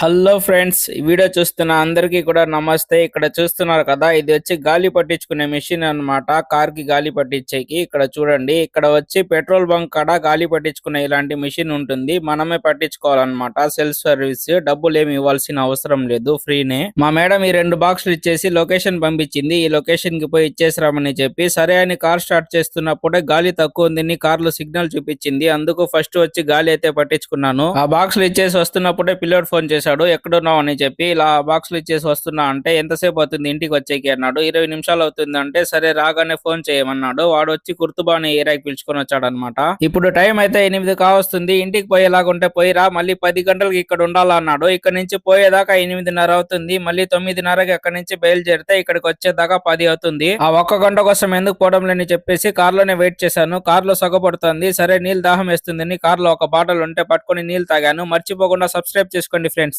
Hello friends ఈ video చూస్తున్న అందరికీ కూడా నమస్తే. ఇక్కడ చూస్తున్నారు కదా ఇది వచ్చి గాలి పట్టించుకునే మెషిన్ అన్నమాట. కార్కి గాలి పట్టించేకి. ఇక్కడ చూడండి ఇక్కడ వచ్చి పెట్రోల్ బంక్ కాడ గాలి పట్టించుకునే ఇలాంటి మెషిన్ ఉంటుంది. మనమే పట్టించుకోవాలన్నమాట. సెల్ఫ్ సర్వీస్ డబ్బులు ఏమి ఇవ్వాల్సిన అవసరం లేదు ఫ్రీనే మా మేడం ఈ రెండు బాక్సులు ఇచ్చేసి లొకేషన్ పంపించింది. ఈ లొకేషన్కి పోయి ఇచ్చేసిరామని చెప్పి సరే అని కార్ స్టార్ట్ చేస్తున్నప్పుడే గాలి తక్కువ ఉంది కార్లో సిగ్నల్ చూపించింది. అందుకు ఫస్ట్ వచ్చి గాలి అయితే పట్టించుకున్నాను. ఆ బాక్సులు ఇచ్చేసి వస్తున్నప్పుడే పిల్లోడు ఫోన్ చేసి చేశాడు ఎక్కడున్నావు అని చెప్పి ఇలా బాక్సులు ఇచ్చేసి వస్తున్నా అంటే ఎంతసేపు అవుతుంది ఇంటికి వచ్చేకి? అన్నాడు. ఇరవై నిమిషాలు అవుతుంది అంటే సరే రాగానే ఫోన్ చేయమన్నాడు. వాడు వచ్చి కుర్తుబాని ఏరియాకి పిలుచుకొని వచ్చాడు అనమాట ఇప్పుడు టైం అయితే ఎనిమిది కావస్తుంది. ఇంటికి పోయేలాగుంటే పోయిరా మళ్ళీ పది గంటలకి ఇక్కడ ఉండాలన్నాడు ఇక్కడ నుంచి పోయేదాకా ఎనిమిదిన్నర అవుతుంది. మళ్ళీ తొమ్మిదిన్నరకి అక్కడ నుంచి బయలుదేరితే ఇక్కడికి వచ్చేదాకా పది అవుతుంది. ఆ ఒక్క గంట కోసం ఎందుకు పోవడం లేని చెప్పేసి కార్లోనే వెయిట్ చేశాను. కార్లో సగపడుతుంది. సరే నీళ్ళు దాహం వేస్తుందని కార్లో ఒక బాటిల్ ఉంటే పట్టుకొని నీళ్ళు తాగాను. మర్చిపోకుండా సబ్స్క్రైబ్ చేసుకోండి ఫ్రెండ్స్.